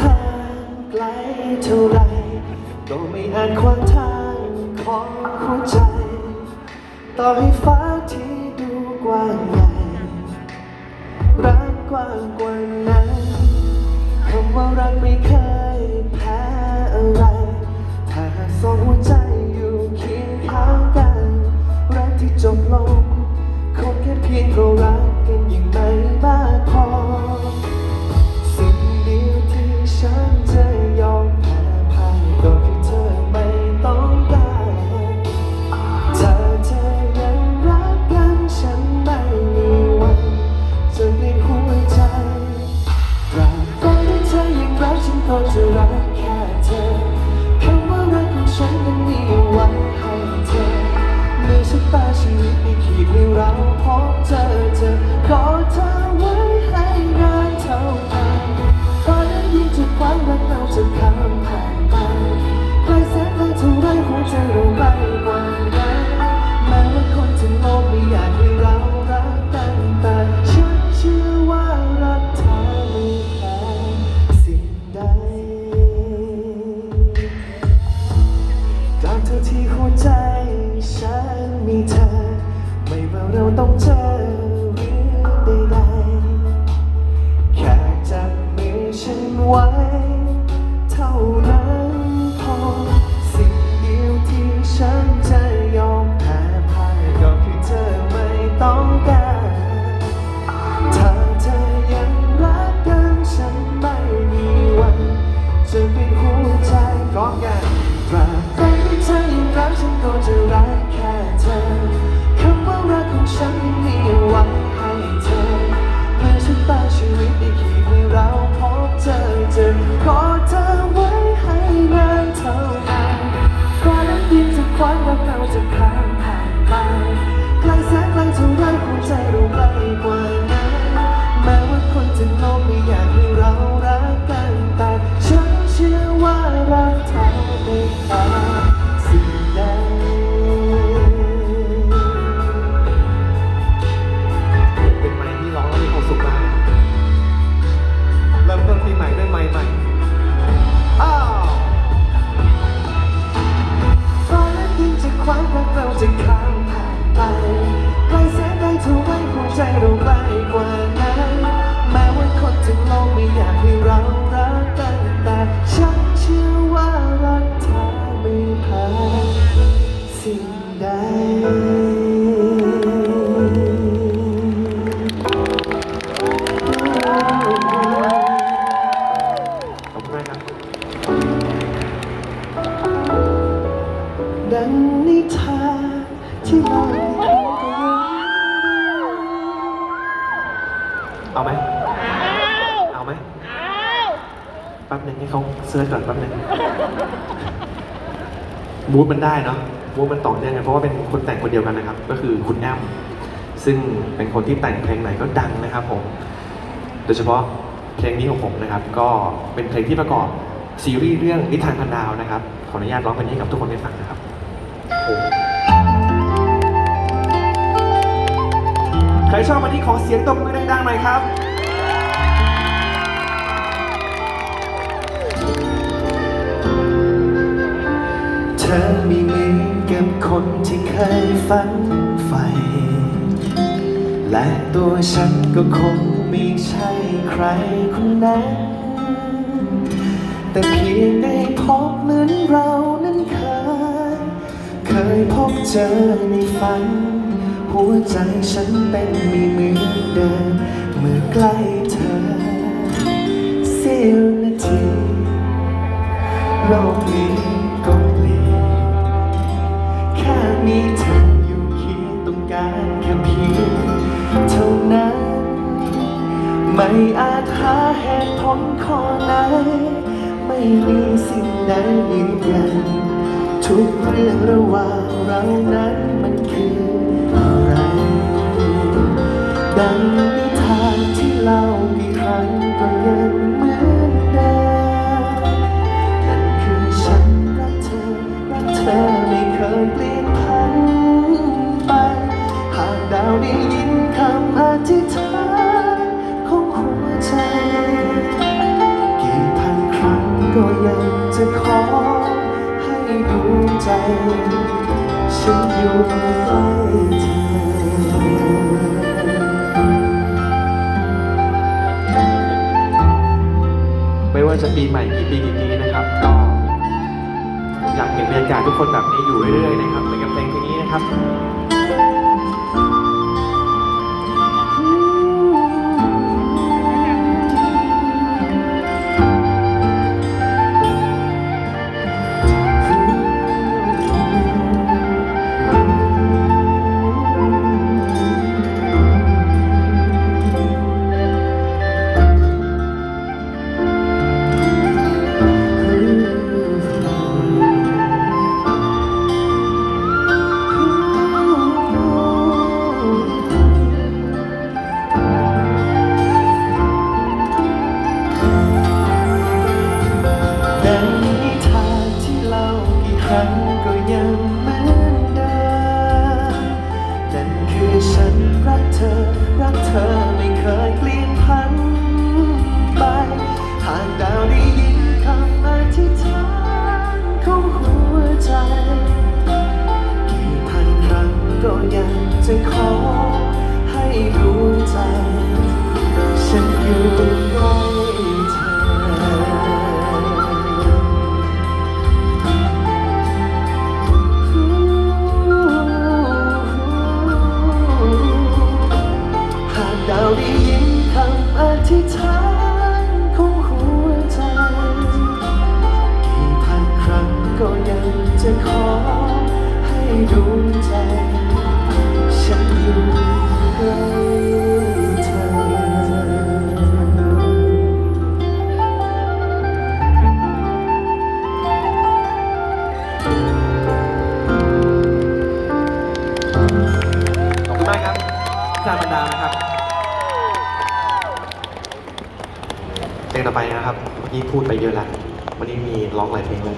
ทางไกลเท่าไร ก็ไม่อาจขวางทางของหัวใจ ต่อให้ฟ้าที่ดูกว้างใหญ่ รักกว้างกว่านั้นคำว่ารักไม่เคยแพ้อะไร ถ้าสองหัวใจ ว่า ใดขอบคุณมากครับดังนิทานที่เราได้อ่านกันเอาไหม เอาไหมแป๊บหนึ่งให้เขาเสิร์ชก่อนแป๊บหนึ่งมูดมันได้เนาะ มูดมันต่อเนื่องกันเพราะว่าเป็นคนแต่งคนเดียวกันนะครับ ก็คือคุณแอมซึ่งเป็นคนที่แต่งเพลงไหนก็ดังนะครับผม โดยเฉพาะเพลงนี้ของผมนะครับ ก็เป็นเพลงที่ประกอบซีรีส์เรื่องนิทานพันดาวนะครับ ขออนุญาตร้องเพลงนี้ให้กับทุกคนได้ฟังนะครับโอ้ใครชอบวันนี้ขอเสียงตบมือดังๆหน่อยครับ ธอไม่เหมือนกับคนที่เคยฝันใฝ่และตัวฉันก็คงไม่ใช่ใครคนนั้น แต่เพียงได้พบเหมือนเรานั้นเคย เคยพบเจอในฝัน หัวใจฉันเต้นไม่เหมือนเดิมเมื่อใกล้เธอเสี้ยวาจหาเหตุผลข้อไหน ไม่มีสิ่งใดยืนยัน ทุกเรื่องระหว่างเรานั้นมันคืออะไรดัง ฉันอยู่ใกล้เธอ ไม่ว่าจะปีใหม่กี่ปีกี่ปีนะครับ ก็อยากเห็นบรรยากาศทุกคนแบบนี้อยู่เรื่อยๆนะครับเหมือนกับเพลงเพลงนี้นะครับ ฉั จารย์บรรดานะครับเพลงต่อไปนะครับเมื่อกี้พูดไปเยอะแล้ววันนี้มีร้องหลายเพลงเลย